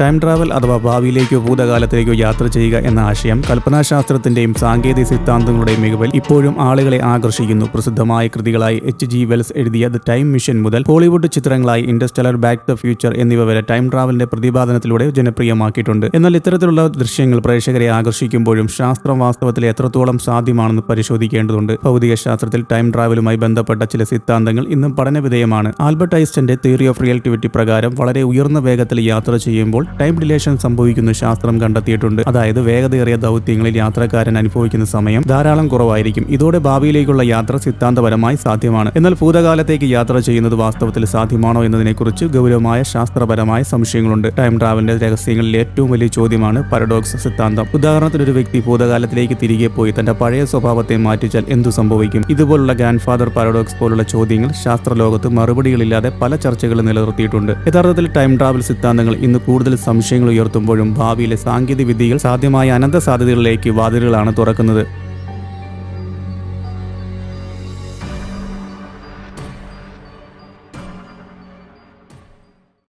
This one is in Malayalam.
ടൈം ട്രാവൽ അഥവാ ഭാവിയിലേക്കോ ഭൂതകാലത്തിലേക്കോ യാത്ര ചെയ്യുക എന്ന ആശയം കൽപ്പനാശാസ്ത്രത്തിന്റെയും സാങ്കേതിക സിദ്ധാന്തങ്ങളുടെയും മികവിൽ ഇപ്പോഴും ആളുകളെ ആകർഷിക്കുന്നു. പ്രസിദ്ധമായ കൃതികളായി എച്ച് ജി വെൽസ് എഴുതിയ ദ ടൈം മിഷൻ മുതൽ ഹോളിവുഡ് ചിത്രങ്ങളായി ഇൻഡസ്റ്റലർ ബാക്ക് ദ ഫ്യൂച്ചർ എന്നിവ വരെ ടൈം ട്രാവലിന്റെ പ്രതിപാദനത്തിലൂടെ ജനപ്രിയമാക്കിയിട്ടുണ്ട്. എന്നാൽ ഇത്തരത്തിലുള്ള ദൃശ്യങ്ങൾ പ്രേക്ഷകരെ ആകർഷിക്കുമ്പോഴും ശാസ്ത്രം വാസ്തവത്തിൽ എത്രത്തോളം സാധ്യമാണെന്ന് പരിശോധിക്കേണ്ടതുണ്ട്. ഭൗതിക ശാസ്ത്രത്തിൽ ടൈം ട്രാവലുമായി ബന്ധപ്പെട്ട ചില സിദ്ധാന്തങ്ങൾ ഇന്നും പഠനവിധേയമാണ്. ആൽബർട്ട് ഐസ്റ്റന്റെ തിയറി ഓഫ് റിയാലിറ്റിവിറ്റി പ്രകാരം വളരെ ഉയർന്ന വേഗത്തിൽ യാത്ര ചെയ്യുമ്പോൾ ടൈം ഡിലേഷൻ സംഭവിക്കുന്ന ശാസ്ത്രം കണ്ടെത്തിയിട്ടുണ്ട്. അതായത് വേഗതയേറിയ ദൗത്യങ്ങളിൽ യാത്രക്കാരൻ അനുഭവിക്കുന്ന സമയം ധാരാളം കുറവായിരിക്കും. ഇതോടെ ഭാവിയിലേക്കുള്ള യാത്ര സിദ്ധാന്തപരമായി സാധ്യമാണ്. എന്നാൽ ഭൂതകാലത്തേക്ക് യാത്ര ചെയ്യുന്നത് വാസ്തവത്തിൽ സാധ്യമാണോ എന്നതിനെക്കുറിച്ച് ഗൗരവമായ ശാസ്ത്രപരമായ സംശയങ്ങളുണ്ട്. ടൈം ട്രാവലിന്റെ രഹസ്യങ്ങളിൽ ഏറ്റവും വലിയ ചോദ്യമാണ് പരഡോക്സ് സിദ്ധാന്തം. ഉദാഹരണത്തിന് ഒരു വ്യക്തി ഭൂതകാലത്തിലേക്ക് തിരികെ പോയി തന്റെ പഴയ സ്വഭാവത്തെ മാറ്റിച്ചാൽ എന്തു സംഭവിക്കും? ഇതുപോലുള്ള ഗ്രാൻഡ് ഫാദർ പാരഡോക്സ് പോലുള്ള ചോദ്യങ്ങൾ ശാസ്ത്രലോകത്ത് മറുപടികളില്ലാതെ പല ചർച്ചകളും നിലനിർത്തിയിട്ടുണ്ട്. യഥാർത്ഥത്തിൽ ടൈം ട്രാവൽ സിദ്ധാന്തങ്ങൾ ഇന്ന് കൂടുതൽ സംശയങ്ങൾ ഉയർത്തുമ്പോഴും ഭാവിയിലെ സാങ്കേതിക വിദ്യകൾ സാധ്യമായ അനന്ത സാധ്യതകളിലേക്ക് വാതിലുകളാണ് തുറക്കുന്നത്.